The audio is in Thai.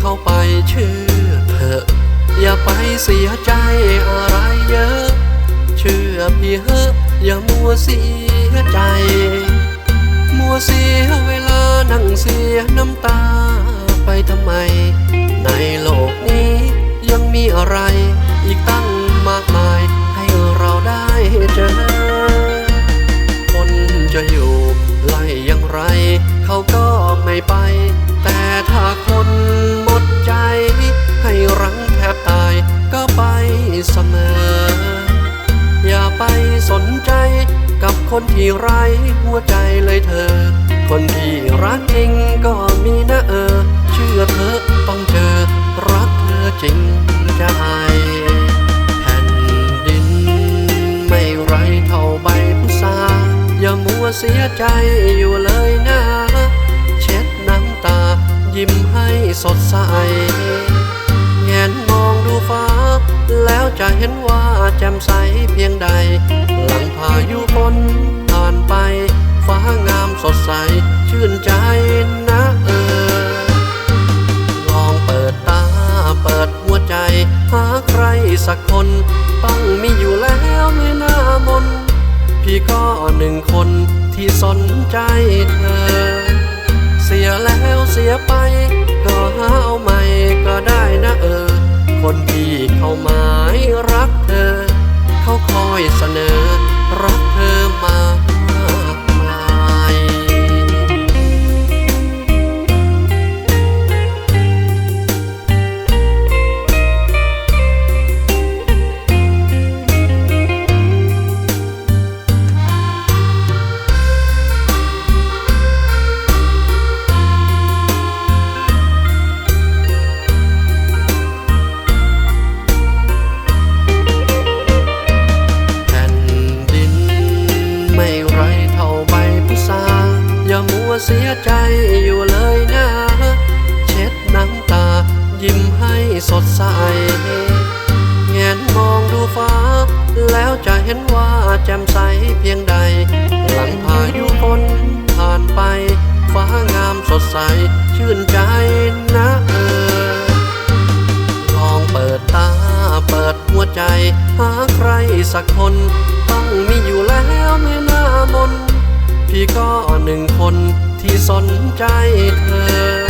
เข้าไปเชื่อเถอะอย่าไปเสียใจอะไรเยอะ เชื่อพี่เฮะอย่ามัวเสียใจ มัวเสียเวลานั่งเสียน้ำตาไปทำไม ในโลกนี้ยังมีอะไร อีกตั้งมากมายให้เราได้เจอ คนจะอยู่ไล่อย่างไร เขาก็ไม่ไป คนที่ไร้หัวใจเลยเธอ คนที่รักจริงก็มีนะเออ เชื่อเธอต้องเจอ รักเธอจริงใจแผ่นดิน ไม่ไรเท่าใบพุทราอย่ามัวเสียใจอยู่เลยนะ เช็ดน้ำตา ยิ้มให้สดใส แงนมองดูฟ้า แล้วจะเห็นว่า จ่มใสเพียงใด หลังพายุฝนผ่านไป ฟ้างามสดใส ชื่นใจนะเออ ลองเปิดตาเปิดหัวใจ หาใครสักคนต้องมีอยู่แล้วไม่น่ามน พี่ก็หนึ่งคนที่สนใจเธอ เสียแล้วเสียไป ก็หาเอาใหม่ก็ได้นะเออ ไม่ไรเท่าใบพุทราอย่ามัวเสียใจอยู่เลยนะเช็ดน้ำตา ยิ้มให้สดใสแงนมองดูฟ้า แล้วจะเห็นว่าแจ่มใสเพียงใด หลังพายุฝนผ่านไป ฟ้างามสดใส ชื่นใจนะเออลองเปิดตาเปิดหัวใจ หาใครสักคน ต้องมีอยู่แล้วไม่นา มนพี่ก็หนึ่งคนที่สนใจเธอ